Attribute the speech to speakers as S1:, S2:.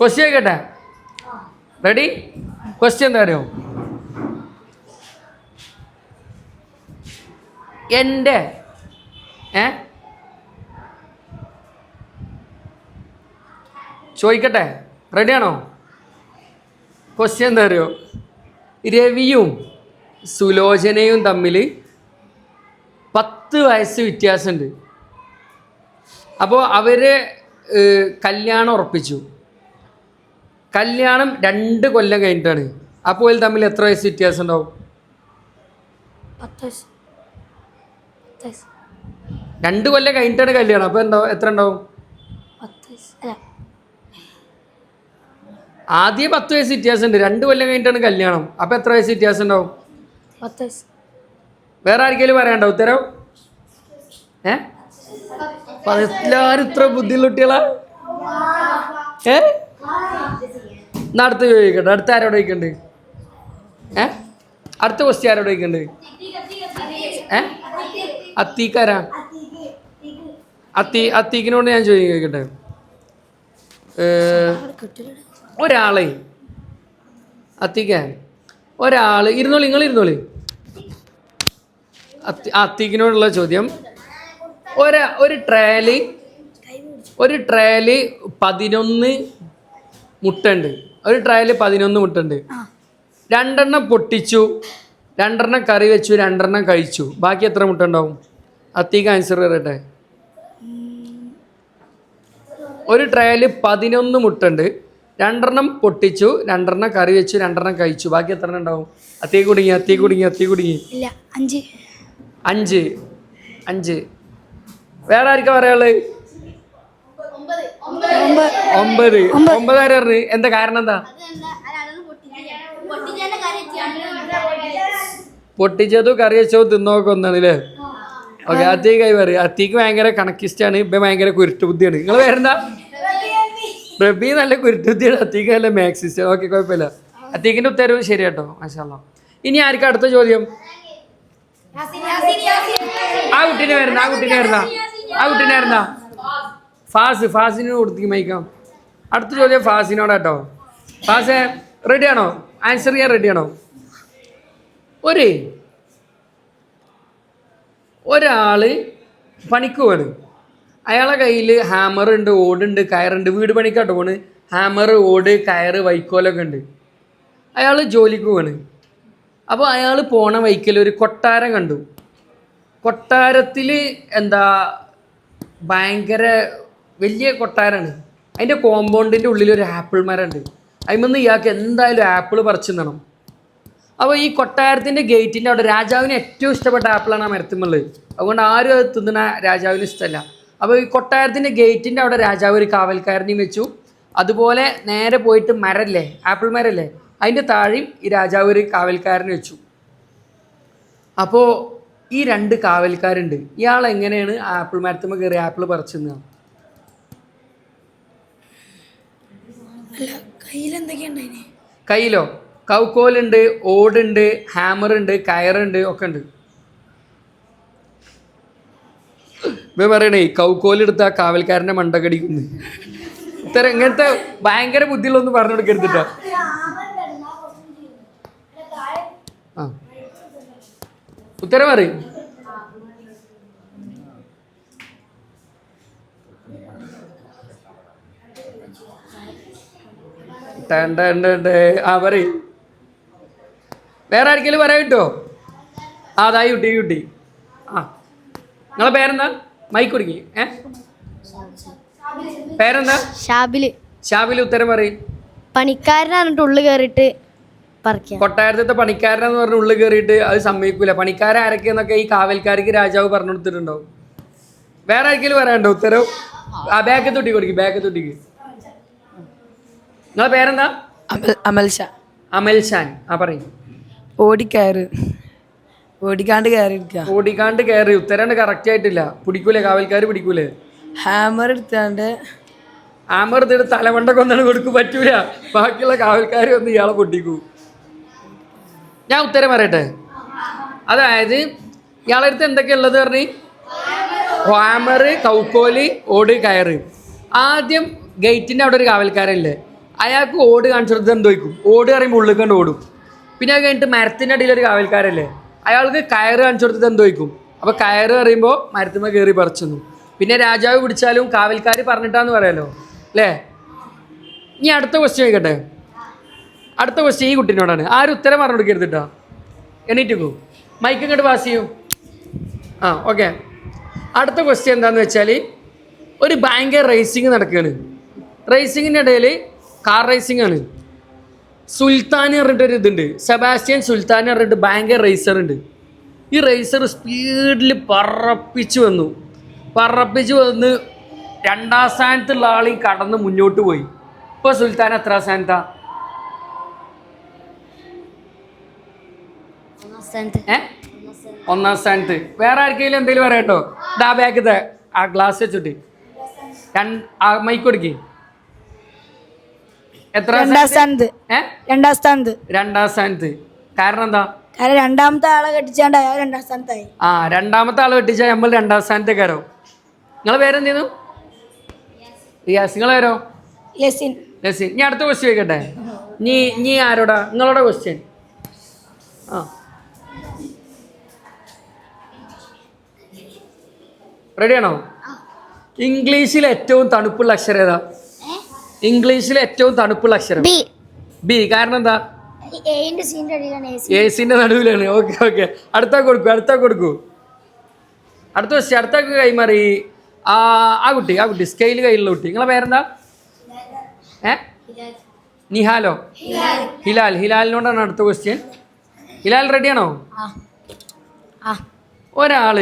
S1: Question കേട്ടെ ready question അറിയോ? എന്റെ ഏ? ചോദിക്കട്ടെ? റെഡിയാണോ ക്വസ്റ്റ്യൻ അറിയോ? രവിയും സുലോചനയും തമ്മിൽ പത്ത് വയസ്സ് വ്യത്യാസമുണ്ട്. അപ്പോൾ അവർ കല്യാണം ഉറപ്പിച്ചു. കല്യാണം രണ്ട് കൊല്ലം കഴിഞ്ഞിട്ടാണ്. അപ്പോൾ തമ്മിൽ എത്ര വയസ്സ് വ്യത്യാസം ഉണ്ടാവും? രണ്ട് കൊല്ലം കഴിഞ്ഞിട്ടാണ് കല്യാണം. അപ്പോൾ എന്താ എത്ര ഉണ്ടാവും? ആദ്യം പത്ത് വയസ്സ് വ്യത്യാസം ഉണ്ട്. രണ്ട് കൊല്ലം കഴിഞ്ഞിട്ടാണ് കല്യാണം. അപ്പോൾ എത്ര വയസ്സ് വ്യത്യാസം ഉണ്ടാവും? വേറെ ആർക്കെങ്കിലും പറയാണ്ടോ ഉത്തരം? ഏ? എല്ലാവരും ഇത്ര ബുദ്ധിയുള്ള കുട്ടികളാ ഏ? എന്നാ അടുത്ത് ചോദിക്കട്ടെ അടുത്ത ആരോട് ചോദിക്കണ്ട്? ഏ? അടുത്ത ക്വസ്റ്റ്യൻ ആരോട് ചോദിക്കണ്ട്? ഏ? അത്തീക്കാരാ? അത്തി അത്തീക്കിനോട് ഞാൻ ചോദിക്കട്ടെ. ഒരാളെ. അത്തിക്കാൻ. ഒരാൾ ഇരുന്നോളി നിങ്ങൾ ഇരുന്നോളി. അത്തി അത്തിക്കിനോടുള്ള ചോദ്യം. ഒരാ ഒരു ട്രയൽ ഒരു ട്രയൽ പതിനൊന്ന് മുട്ടുണ്ട്. ഒരു ട്രയൽ പതിനൊന്ന് മുട്ടുണ്ട്. രണ്ടെണ്ണം പൊട്ടിച്ചു. രണ്ടെണ്ണം കറി വെച്ചു. രണ്ടെണ്ണം കഴിച്ചു. ബാക്കി എത്ര മുട്ട ഉണ്ടാവും അത്തിക്ക് ആൻസർ പറയട്ടെ. ഒരു ട്രയൽ പതിനൊന്ന് മുട്ടുണ്ട്. രണ്ടെണ്ണം പൊട്ടിച്ചു. രണ്ടെണ്ണം കറി വെച്ചു. രണ്ടെണ്ണം കഴിച്ചു. ബാക്കി എത്ര എണ്ണം ഉണ്ടാവും? അത്തേ കുടുങ്ങി അത്തേ കുടുങ്ങി അത്തേ കുടുങ്ങി.
S2: ഇല്ല. അഞ്ച്.
S1: അഞ്ച്. അഞ്ച്. വേറെ ആർക്കാ പറയാനുള്ളത്?
S2: ഒമ്പത്.
S1: ഒമ്പത്. ഒമ്പത്. ആര് പറഞ്ഞു എന്താ കാരണം എന്താ? പൊട്ടിച്ചതും കറി വെച്ചോ തിന്നോക്കെ ഒന്നാണ് അല്ലേ ഓക്കെ അത്തേക്ക് കൈ പറയും. അത്തിക്ക് ഭയങ്കര കണക്കിസ്റ്റാണ്. ഇപ്പം ഭയങ്കര കുരുട്ടുബുദ്ധിയാണ് നിങ്ങൾ വേറെന്താ റബി. നല്ല കുരുട്ടുബുദ്ധിയാണ് ബുദ്ധിയാണ്. അത്തിക്ക് നല്ല മാക്സിസ്റ്റ്. ഓക്കെ കുഴപ്പമില്ല. അത്തീക്കിന്റെ ഉത്തരവ് ശരി കേട്ടോ. മാഷാല്ല ഇനി ആർക്കും അടുത്ത ചോദ്യം? ആ കുട്ടീനെ വരുന്ന ആ കുട്ടീനെ വരുന്ന. ആ കുട്ടീനെ വരുന്ന. ഫാസ് ഫാസിന് കൊടുത്തേക്ക് മൈക്കാം അടുത്ത ചോദ്യം ഫാസിനോടാട്ടോ ഫാസെ റെഡിയാണോ ആൻസർ ചെയ്യാൻ റെഡിയാണോ ഒരു. ഒരാൾ പണിക്ക് പോണ് അയാളെ കയ്യിൽ ഹാമർ ഉണ്ട് ഓടുണ്ട് കയറുണ്ട് വീട് പണിക്കാട്ടോ പോണ്. ഹാമർ ഓട് കയറ് വൈക്കോലൊക്കെ ഉണ്ട്. അയാൾ ജോലിക്ക് പോണ് അപ്പോൾ അയാൾ പോണ വൈക്കൽ ഒരു കൊട്ടാരം കണ്ടു. കൊട്ടാരത്തിൽ എന്താ ഭയങ്കര വലിയ കൊട്ടാരാണ് അതിന്റെ കോമ്പൗണ്ടിന്റെ ഉള്ളിൽ ഒരു ആപ്പിൾ മരമുണ്ട്. അതിൽ ഇയാൾക്ക് എന്തായാലും ആപ്പിൾ പറിച്ചു തരണം അപ്പോൾ ഈ കൊട്ടാരത്തിന്റെ ഗേറ്റിന്റെ അവിടെ രാജാവിന് ഏറ്റവും ഇഷ്ടപ്പെട്ട ആപ്പിളാണ് ആ മരത്തുമുള്ളത് അതുകൊണ്ട് ആരും അത് തിന്നണ രാജാവിന് ഇഷ്ടമല്ല. അപ്പോൾ ഈ കൊട്ടാരത്തിന്റെ ഗേറ്റിന്റെ അവിടെ രാജാവ് ഒരു കാവൽക്കാരനെയും വെച്ചു. അതുപോലെ നേരെ പോയിട്ട് മരല്ലേ ആപ്പിൾ മരല്ലേ അതിന്റെ താഴെയും ഈ രാജാവ് ഒരു കാവൽക്കാരനെ വെച്ചു. അപ്പോൾ ഈ രണ്ട് കാവൽക്കാരുണ്ട്. ഇയാൾ എങ്ങനെയാണ് ആപ്പിൾ മരത്തുമ്പോൾ കയറി ആപ്പിൾ പറിച്ചു
S2: അല്ല കയ്യിൽ എന്തൊക്കെയുണ്ടായിന്
S1: കയ്യിലോ? കൗക്കോലുണ്ട് ഓടുണ്ട് ഹാമർ ഉണ്ട് കയറുണ്ട് ഒക്കെ ഉണ്ട് ഇവ പറയണേ കൗക്കോലെടുത്ത ആ കാവൽക്കാരന്റെ മണ്ടക്കടിക്കുന്നു ഇത്തരം ഇങ്ങനത്തെ ഭയങ്കര ബുദ്ധികളൊന്നും പറഞ്ഞു കൊടുക്കരുതിട്ടോ ആ. ഉത്തരം പറയും. ആ പറയും. വേറെ ആർക്കെങ്കിലും പറയാം കിട്ടോ ആ അതായി കുട്ടി കുട്ടി. ആ. നിങ്ങളെ പേരെന്താ? മൈക്ക് കുടുങ്ങി. ഏ? പേരെന്താ?
S2: ഷാബിൽ
S1: ഷാബിൽ ഉത്തരം പറയും.
S2: പണിക്കാരനാണ് ഉള്ളു കയറിയിട്ട്
S1: കൊട്ടാരത്തെ പണിക്കാരനെന്ന് പറഞ്ഞ ഉള്ളു കയറിയിട്ട് അത് സമ്മതിക്കൂല. പണിക്കാരൻ ആരൊക്കെയെന്നൊക്കെ ഈ കാവൽക്കാർക്ക് രാജാവ് പറഞ്ഞു കൊടുത്തിട്ടുണ്ടാവും. വേറെ ആർക്കെങ്കിലും പറയാനുണ്ടോ ഉത്തരവ് ആ ബാക്ക് തൊട്ടി കൊടുക്കും ബാക്ക് തൊട്ടിക്ക്. നിങ്ങളെ പേരെന്താ?
S3: അമൽ ഷാ.
S1: അമൽ ഷാൻ. ആ പറയും.
S3: ഓടിക്കയറ്. ഓടിക്കാണ്ട് കയറിയിരിക്കുക
S1: ഓടിക്കാണ്ട് കയറി. ഉത്തരാണ്ട് കറക്റ്റ് ആയിട്ടില്ല. പിടിക്കൂലേ? കാവൽക്കാർ പിടിക്കൂലേ?
S3: ഹാമർ എടുത്താണ്ട്.
S1: ഹാമർ എടുത്തിട്ട് തലമണ്ട കൊന്നാണ് കൊടുക്കും പറ്റൂല. ബാക്കിയുള്ള കാവൽക്കാർ വന്ന് ഇയാളെ പൊട്ടിക്കൂ. ഞാൻ ഉത്തരം പറയട്ടെ. അതായത് ഇയാളെ അടുത്ത് എന്തൊക്കെയാ ഉള്ളത് പറഞ്ഞു? ഹാമർ കൗക്കോലി ഓട് കയറ്. ആദ്യം ഗേറ്റിന്റെ അവിടെ ഒരു കാവൽക്കാരല്ലേ? അയാൾക്ക് ഓട് കാണിച്ചിടത്ത് എന്തോ വയ്ക്കും ഓട് പറയുമ്പോൾ ഉള്ളിൽ കണ്ട് ഓടും. പിന്നെ അത് കഴിഞ്ഞിട്ട് മരത്തിന്റെ അടിയിൽ ഒരു കാവൽക്കാരല്ലേ? അയാൾക്ക് കയറ് കാണിച്ചു കൊടുത്തിട്ട് എന്ത് വയ്ക്കും അപ്പോൾ കയറ് പറയുമ്പോൾ മരത്തിന്മേൽ കയറി പറിച്ചെന്നു. പിന്നെ രാജാവ് പിടിച്ചാലും കാവൽക്കാർ പറഞ്ഞിട്ടാന്ന് പറയാലോ? അല്ലേ? ഇനി അടുത്ത ക്വസ്റ്റ്യൻ ചോദിക്കട്ടെ? അടുത്ത ക്വസ്റ്റ്യൻ ഈ കുട്ടീനോടാണ്. ആരും ഉത്തരം പറഞ്ഞു കൊടുക്കരുത് കേട്ടോ എണീറ്റുക്കൂ. മൈക്ക് ഇങ്ങോട്ട് പാസ് ചെയ്യൂ. ആ ഓക്കെ അടുത്ത ക്വസ്റ്റ്യൻ എന്താണെന്ന് വെച്ചാൽ ഒരു ഭയങ്കര റേസിംഗ് നടക്കുകയാണ് റേസിങ്ങിന്റെ ഇടയിൽ കാർ റേസിംഗ് ആണ്. സുൽത്താൻ പറഞ്ഞിട്ടൊരു ഇതുണ്ട്. സെബാസ്റ്റ്യൻ സുൽത്താൻ പറഞ്ഞിട്ട് ഭയങ്കര റേസർ ഉണ്ട്. ഈ റേസർ സ്പീഡിൽ പറപ്പിച്ച് വന്നു. പറപ്പിച്ച് വന്ന് രണ്ടാം സ്ഥാനത്തുള്ള ആളീ കടന്ന് മുന്നോട്ട് പോയി. ഇപ്പോൾ സുൽത്താൻ എത്ര സ്ഥാനത്താ? ഏ? ഒന്നാം സ്ഥാനത്ത്. വേറെ ആർക്കെങ്കിലും എന്തെങ്കിലും പറയട്ടോ? ഇതാ. ആ ഗ്ലാസ് വെച്ചിട്ട്. രണ്ട് ആ മൈക്ക് കൊടുക്കി. എത്ര
S2: രണ്ടാം സ്ഥാനത്ത്. രണ്ടാം സ്ഥാനത്ത്.
S1: രണ്ടാം സ്ഥാനത്ത്. കാരണം എന്താ?
S2: കാരണം രണ്ടാമത്തെ ആളെ കെട്ടിച്ചാണ്ട് അയാൾ രണ്ടാം സ്ഥാനത്തായി.
S1: ആ രണ്ടാമത്തെ ആളെ നമ്മൾ രണ്ടാം സ്ഥാനത്തേക്കാരോ നിങ്ങളെ പേരെന്തേന്നു യെസ്. നിങ്ങളെ പേരോ?
S2: ലെസിൻ
S1: ലസി ഇനി അടുത്ത ക്വസ്റ്റ്യൻ ചോദിക്കട്ടെ? നീ നീ ആരോടാ? നിങ്ങളോട് ക്വസ്റ്റ്യൻ ആ. റെഡിയാണോ ഇംഗ്ലീഷിൽ ഏറ്റവും തണുപ്പുള്ള അക്ഷരം ഏതാ? ഇംഗ്ലീഷിൽ ഏറ്റവും തണുപ്പുള്ള അക്ഷരം.
S2: ബി.
S1: ബി. കാരണം എന്താ?
S2: എ
S1: സിന്റെ നടുവിലാണ്. Okay okay. അടുത്ത കൊടുക്കൂ അടുത്ത കൊടുക്കൂ. അടുത്ത ക്വസ്റ്റ്യൻ അടുത്ത കൈമാറി. ആ ആ കുട്ടി ആ കുട്ടി സ്കെയിൽ കയ്യിലുള്ള കുട്ടി. നിങ്ങളെ പേരെന്താ? ഏ? നിഹാലോ? ഹിലാൽ. ഹിലാലിനോടാണ് അടുത്ത ക്വസ്റ്റ്യൻ ഹിലാൽ റെഡിയാണോ ഒരാൾ.